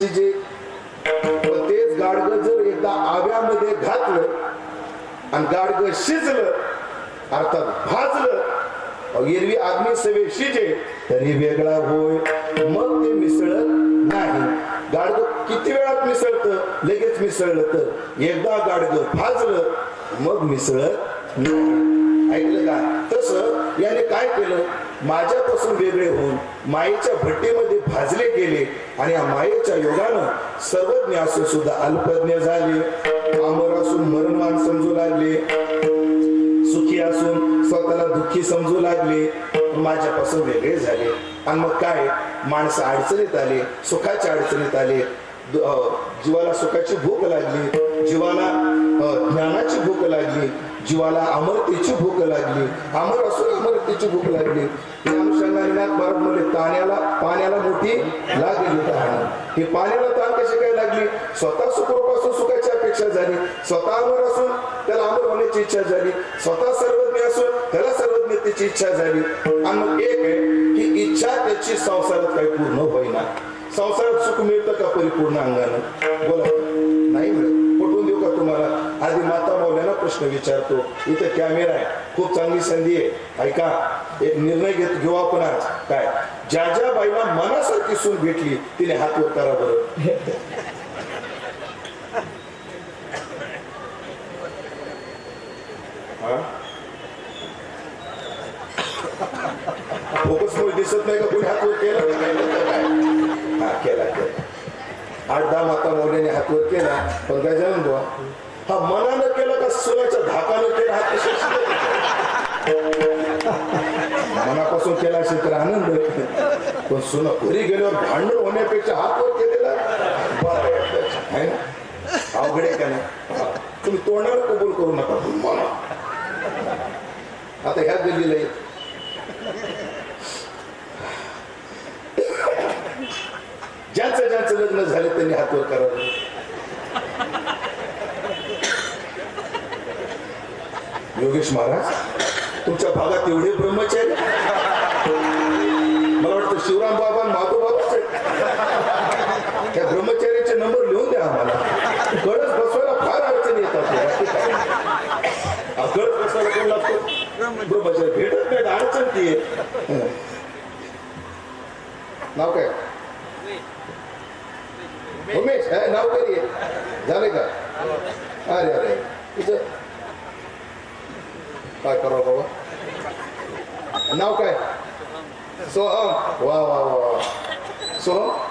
जे पण तेच गाडग जर एकदा आव्यामध्ये घातलं आणि गाडग शिजलं अर्थात भाजलं अहो, एरवी आग्नी सवे शिजे तरी वेगळा होय. मग ते मिसळत नाही. गाडग किती वेळात मिसळतं? लगेच मिसळलं तर. एकदा गाडग भाजलं मग मिसळत नाही. केलं. माझ्यापासून वेगळे होऊन मायेच्या भट्टीमध्ये भाजले गेले आणि या मायेच्या योगानं सर्वज्ञ असून सुद्धा अल्पज्ञ झाले. अमर असून मरणवान समजू लागले. सुखी असून स्वतःला दुःखी समजू लागले. माझ्यापासून वेगळे झाले. आणि मग काय? माणसं अडचणीत आले सुखाच्या अडचणीत आले. जीवाला सुखाची भूक लागली जीवाला ज्ञानाची भूक लागली जीवाला अमरतेची भूक लागली अमर असून अमरतेची भूक लागली. या अनुषंगाने नाथ महाराज ताण्याला पाण्याला मोठी लागली तहान हे पाण्याला ताण कशी काय लागली? स्वतः सुखरूप असून सुखाची अपेक्षा झाली. स्वतः अमर असून त्याला अमर होण्याची इच्छा झाली. स्वतः सर्वज्ञ असून त्याला सर्वज्ञतेची इच्छा झाली. आणि एक आहे की इच्छा त्याची संसारात काही पूर्ण संसारात सुख मिळतं का परिपूर्ण अंगाने? बोला. नाही मिळत. पटवून देऊ का तुम्हाला? आधी माता मौल्याला प्रश्न विचारतो. इथं कॅमेरा आहे. खूप चांगली संधी आहे. ऐका एक निर्णय घेत घेऊ आपण आज. काय? ज्या ज्या बाईला मनासारखी सून भेटली तिने हात वर करा बरं. फोकस मुळे दिसत नाही का कोणी हात वर केलं? हा केला केला. आठ दहा माता मौल्याने हात केला पण काय जाणून बुवा? हा मनानं केलं का सुनाच्या धाकानं केला हात. कशा मनापासून केला असेल तर आनंद. पण सुना घरी गेल्यावर भांडण होण्यापेक्षा हात वर केलेला बरं आहे. ना? अवघड आहे का नाही? तुम्ही तोंडाला कबूल करू नका मला आता ह्या दिल्लीला ये. लग्न झाले त्यांनी हातवर करावं. योगेश महाराज तुमच्या भागात एवढे ब्रह्मचारी? मला वाटतं शिवराम बाबा आणि माधव बाबाच त्या ब्रह्मचार्याचे नंबर लिहून द्या आम्हाला. गळत बसवायला फार अडचणी येतात. बाकी काय. बसवायला कोण लागतो? ब्रह्मचारी भेटत नाही अडचण ती नाव काय? उमेश हे, नाव काही झाले का अरे अरे तुझं काय करावं बाबा नाव काय सोहम वा वा वा. सोहम